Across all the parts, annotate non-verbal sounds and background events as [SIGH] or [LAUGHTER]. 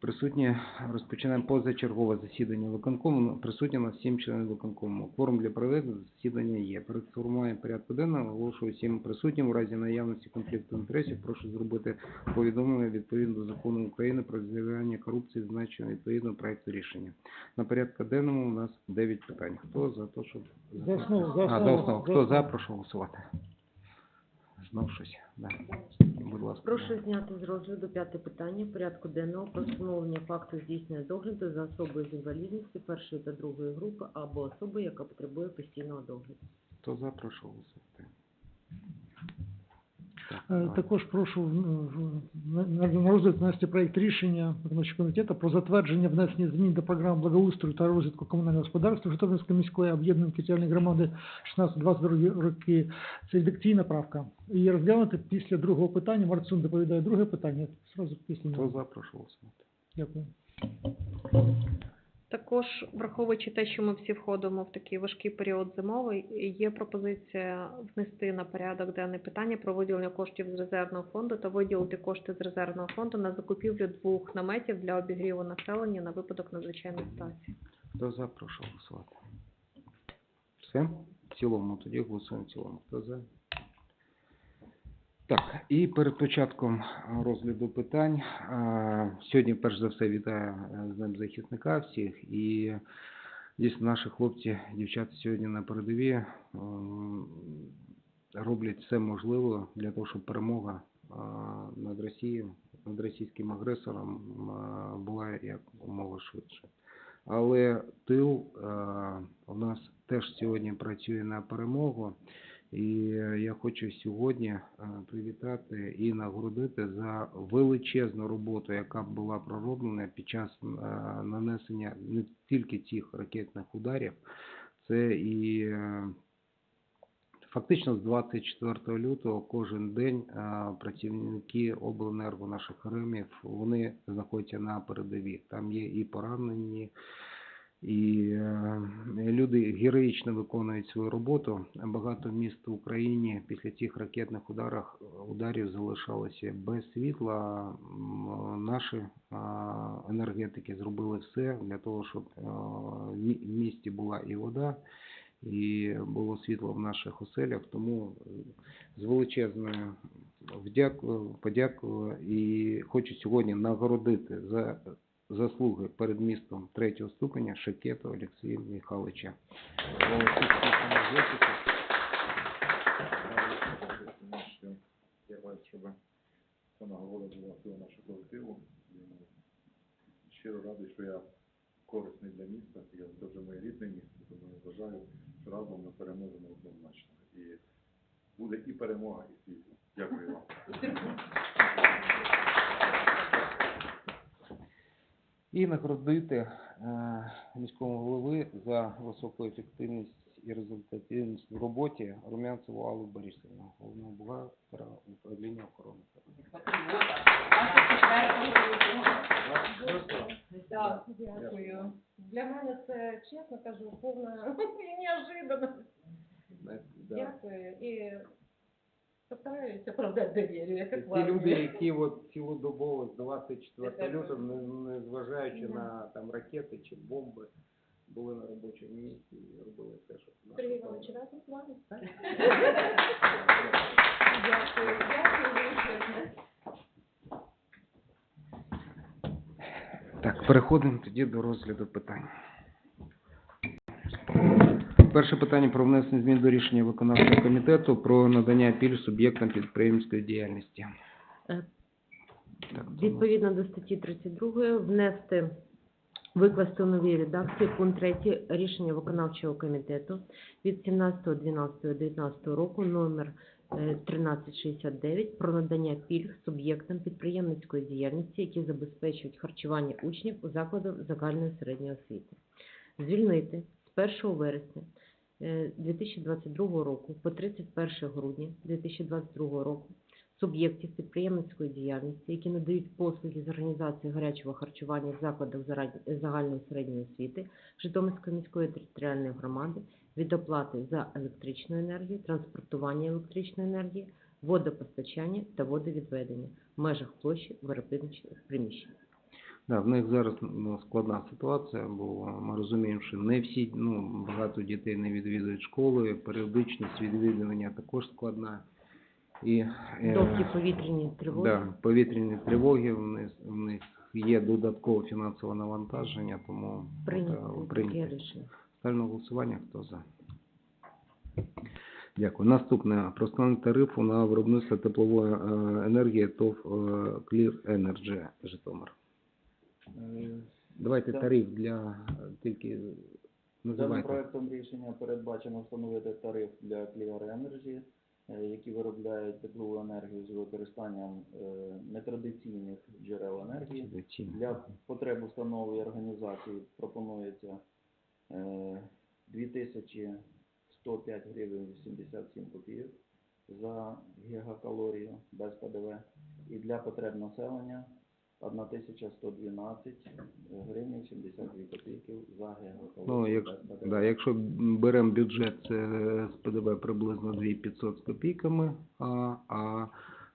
Присутні розпочинаємо позачергове засідання виконкому. Присутні нас 7 членів виконкому. Кворум для проведення засідання є. Перед формуванням порядку денного оголошую всім присутнім у разі наявності конфлікту інтересів. Прошу зробити повідомлення відповідно до закону України про розглядання корупції, зазначено відповідно проекту рішення. На порядку денному у нас 9 питань. Хто за те, щоб За основу. Хто за, прошу голосувати. Знов щось. Да. Будь ласка. Прошу зняти з розгляду п'яте питання порядку денного про встановлення факту здійснення догляду за особою з інвалідністю першої та другої групи або особою, яка потребує постійного догляду. Хто за, прошу голосувати. Е. Також прошу в- на- розгляд внести проект рішення виконавчого комітету про затвердження внесення змін до програм благоустрою та розвитку комунального господарства Житомирської міської об'єднаної територіальної громади 16-22 роки. Це редакційна правка. Її розглянути після другого питання. Марцун доповідає друге питання. Сразу після Хто нього. за, прошу голосувати. Дякую. Також, враховуючи те, що ми всі входимо в такий важкий період зимовий, є пропозиція внести на порядок денне питання про виділення коштів з резервного фонду та виділити кошти з резервного фонду на закупівлю двох наметів для обігріву населення на випадок надзвичайної ситуації. Хто за, прошу голосувати. Все? В цілому, тоді голосуємо в цілому. Хто за? Так, і перед початком розгляду питань, сьогодні перш за все вітаю е, з захисника всіх і дійсно наші хлопці, дівчата сьогодні на передові роблять все можливе для того, щоб перемога над Росією, над російським агресором була як умова швидше. Але тил е, у нас теж сьогодні працює на перемогу. І е, я хочу сьогодні е, привітати і нагородити за величезну роботу, яка була пророблена під час е, нанесення не тільки цих ракетних ударів, це і фактично з 24 лютого кожен день працівники обленерго наших ремів вони знаходяться на передовій. Там є і поранені, і е, люди героїчно виконують свою роботу. Багато міст в Україні після цих ракетних ударів, ударів залишалося без світла. Наші е, енергетики зробили все для того, щоб е, в місті була і вода, і було світло в наших оселях. Тому е, з величезною вдякую, подякую і хочу сьогодні нагородити за заслуги перед містом третього ступеня Шакету Олексія Михайловича. Я бачу, щоб ця нагорода була всього нашого колективу. Щиро радий, що я корисний для міста. Я це вже моє рідне місто, тому я вважаю, що разом ми переможемо однозначно. І буде і перемога, і світло. Дякую вам. І нагородити е, міському голови за високу ефективність і результативність в роботі Румянцеву Аллу Борисівну, головного бухгалтера управління охорони. Так, дякую. Для мене це, чесно кажу, повна [LAUGHS] неожиданно. Дякую. І постараюся оправдати довір'я, як Ті к вам. люди, які от цілодобово з 24 Це лютого, не, не зважаючи Да. на там ракети чи бомби, були на робочому місці і робили все, що наша Сергій. Іванович, разом з вами. Так. Дякую, дякую величезне. Так, переходимо тоді до розгляду питань. Перше питання про внесення змін до рішення виконавчого комітету про надання пільг суб'єктам підприємської діяльності. Е, Відповідно до статті 32 внести викласти у новій редакції пункт 3 рішення виконавчого комітету від 17.12.19 року номер е, 1369 про надання пільг суб'єктам підприємницької діяльності, які забезпечують харчування учнів у закладах загальної середньої освіти. Звільнити з 1 вересня е, 2022 року по 31 грудня 2022 року суб'єктів підприємницької діяльності, які надають послуги з організації гарячого харчування в закладах загальної середньої освіти Житомирської міської територіальної громади від оплати за електричну енергію, транспортування електричної енергії, водопостачання та водовідведення в межах площі виробничих приміщень. Да, в них зараз ну, складна ситуація, бо ми розуміємо, що не всі, ну, багато дітей не відвідують школи, періодичність відвідування також складна. І, е, Довгі повітряні тривоги. Да, повітряні тривоги, в них, в них є додаткове фінансове навантаження, тому Прийнято рішення. Ставлю на голосування, хто за. Дякую. Наступне. Про встановлення тарифу на виробництво теплової е, енергії ТОВ е, Clear Energy Житомир. Е, Давайте Так. тариф для е, тільки Даним називайте. проектом рішення передбачено встановити тариф для Clear Energy, е, які виробляють теплову енергію з використанням е, нетрадиційних джерел енергії. Для потреб установи і організації пропонується е, 2105 гривень 87 копійок за гігакалорію без ПДВ. І для потреб населення 1112 гривень 72 копійки за гігакалорію Ну, як, да, якщо беремо бюджет, це з ПДВ приблизно 2500 з копійками, а, а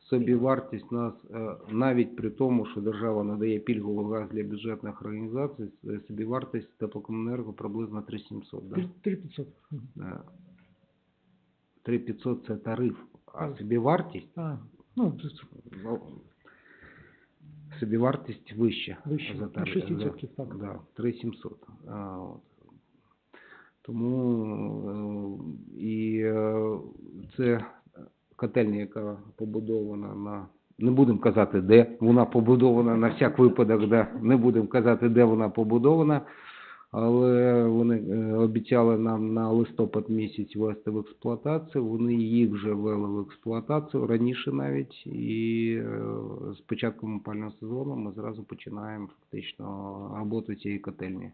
собівартість нас, е, навіть при тому, що держава надає пільговий газ для бюджетних організацій, е, собівартість теплокомуненерго приблизно 3700. Да? 3500. Е, 3500 це тариф, а собівартість, А, ну, собівартість вища. Вища, за на тариф, 6% так. Да, 3700. А, от. Тому е, і е, це котельня, яка побудована на. Не будемо казати, де вона побудована, на всяк випадок, да, не будемо казати, де вона побудована, але вони е, обіцяли нам на листопад місяць ввести в експлуатацію. Вони їх вже ввели в експлуатацію раніше навіть. І е, з початком опального сезону ми зразу починаємо фактично роботу цієї котельні.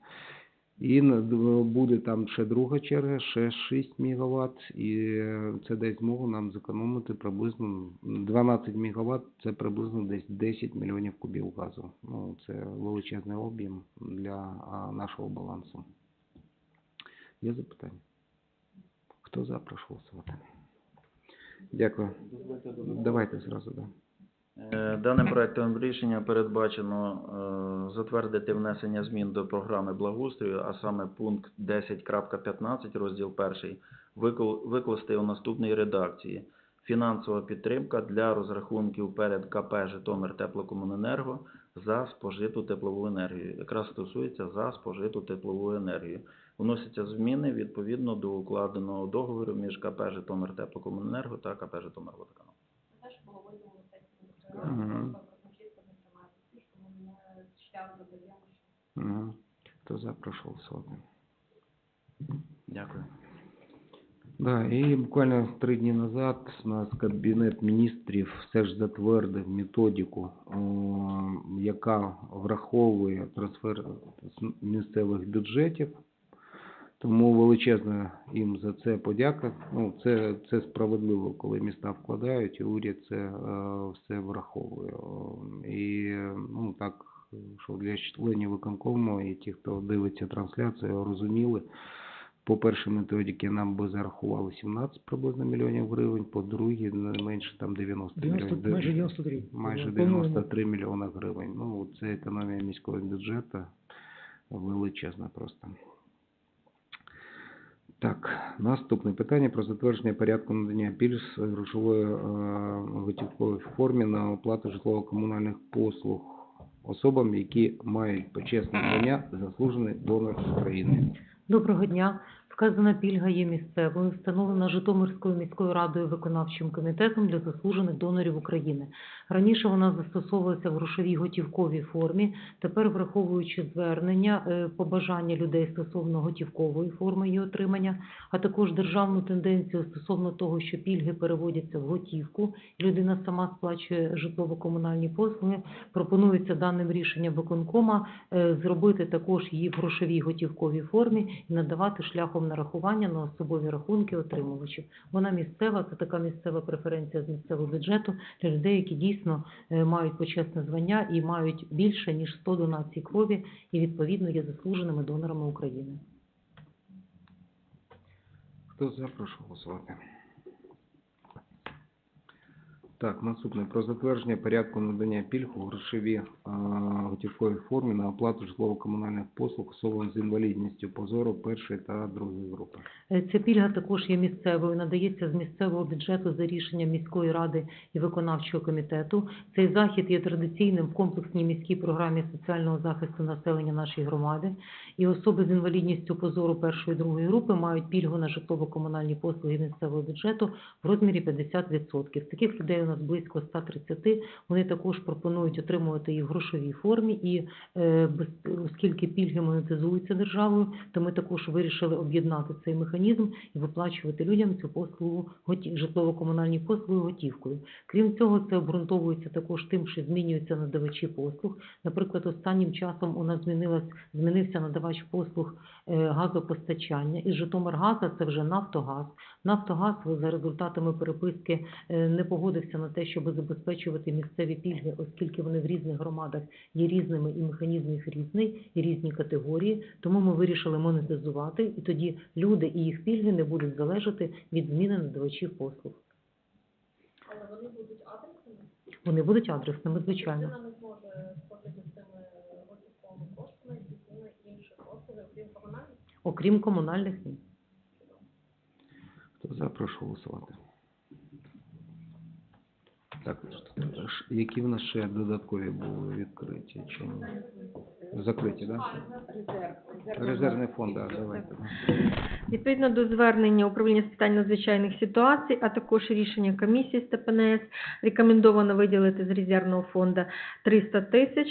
І буде там ще друга черга, ще 6 МВт, і е, це дасть змогу нам зекономити приблизно 12 МВт, це приблизно десь 10 мільйонів кубів газу. Ну, це величезний об'єм для нашого балансу. Є запитання? Хто за, прошу. Дякую. Давайте зразу, да. Е, Даним проектом рішення передбачено е, затвердити внесення змін до програми благоустрою, а саме пункт 10.15, розділ 1, викл- викласти у наступній редакції. Фінансова підтримка для розрахунків перед КП Житомир Теплокомуненерго за спожиту теплову енергію. Якраз стосується за спожиту теплову енергію. Вносяться зміни відповідно до укладеного договору між КП Житомир Теплокомуненерго та КП Житомир Водоканал. Угу. Хто за, прошу голосувати. Дякую. Да, і буквально три дні назад у нас Кабінет міністрів все ж затвердив методику, яка враховує трансфер місцевих бюджетів. Тому величезна їм за це подяка. Ну, це, це справедливо, коли міста вкладають, і уряд це е, все враховує. І ну, так, щоб для членів виконкому і ті, хто дивиться трансляцію, розуміли, по першій методиці нам би зарахували 17 приблизно мільйонів гривень, по другій не менше там 90 90, мільйонів. майже 93. Майже 93 мільйони гривень. Ну, це економія міського бюджету величезна просто. Так, наступне питання про затвердження порядку надання пільг з грошової е, готівкової формі на оплату житлово-комунальних послуг особам, які мають почесне звання заслужений донор України. Доброго дня. Вказана пільга є місцевою, встановлена Житомирською міською радою виконавчим комітетом для заслужених донорів України. Раніше вона застосовувалася в грошовій готівковій формі. Тепер, враховуючи звернення, е, побажання людей стосовно готівкової форми її отримання, а також державну тенденцію стосовно того, що пільги переводяться в готівку, і людина сама сплачує житлово-комунальні послуги, пропонується даним рішенням виконкома е, зробити також її в грошовій готівковій формі і надавати шляхом нарахування на особові рахунки отримувачів. Вона місцева, це така місцева преференція з місцевого бюджету для людей, які дійсно е, мають почесне звання і мають більше ніж 100 донацій крові і відповідно є заслуженими донорами України. Хто за, прошу голосувати. Так, наступне про затвердження порядку надання пільг у грошовій а, готівковій формі на оплату житлово-комунальних послуг особам з інвалідністю позору першої та другої групи. Е, Ця пільга також є місцевою, надається з місцевого бюджету за рішенням міської ради і виконавчого комітету. Цей захід є традиційним в комплексній міській програмі соціального захисту населення нашої громади. І особи з інвалідністю позору першої другої групи мають пільгу на житлово-комунальні послуги місцевого бюджету в розмірі 50%. Таких людей у нас близько 130. Вони також пропонують отримувати їх в грошовій формі. І е, оскільки пільги монетизуються державою, то ми також вирішили об'єднати цей механізм і виплачувати людям цю послугу житлово-комунальні послуги готівкою. Крім цього, це обґрунтовується також тим, що змінюються надавачі послуг. Наприклад, останнім часом у нас змінилась змінився надавач послуг е, газопостачання. І Житомиргаза це вже Нафтогаз. Нафтогаз за результатами переписки е, не погодився на те, щоб забезпечувати місцеві пільги, оскільки вони в різних громадах є різними і механізм їх різний, і різні категорії. Тому ми вирішили монетизувати, і тоді люди і їх пільги не будуть залежати від зміни надавачів послуг. Але вони будуть адресними. Вони будуть адресними, звичайно. Людина не зможе сплатити з цими готівковими коштами здійснення інших послуг, окрім комунальних. Окрім комунальних ні. Хто за, прошу голосувати. Так, які в нас ще додаткові були відкриті чи? Закриті? Да? Резервний фонд, так, давайте. Відповідно до звернення управління з питань надзвичайних ситуацій, а також рішення комісії з ТПНС, рекомендовано виділити з резервного фонду 300 тисяч.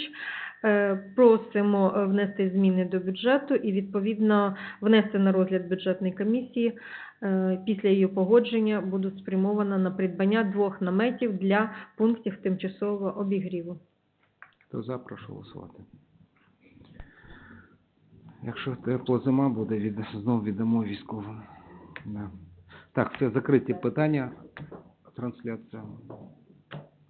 Е, Просимо внести зміни до бюджету і відповідно внести на розгляд бюджетної комісії. Е, Після її погодження будуть спрямовано на придбання двох наметів для пунктів тимчасового обігріву. Хто за, прошу голосувати. Якщо тепла зима буде, від... знов віддамо військовим. Да. Так, це закриті питання. Трансляція.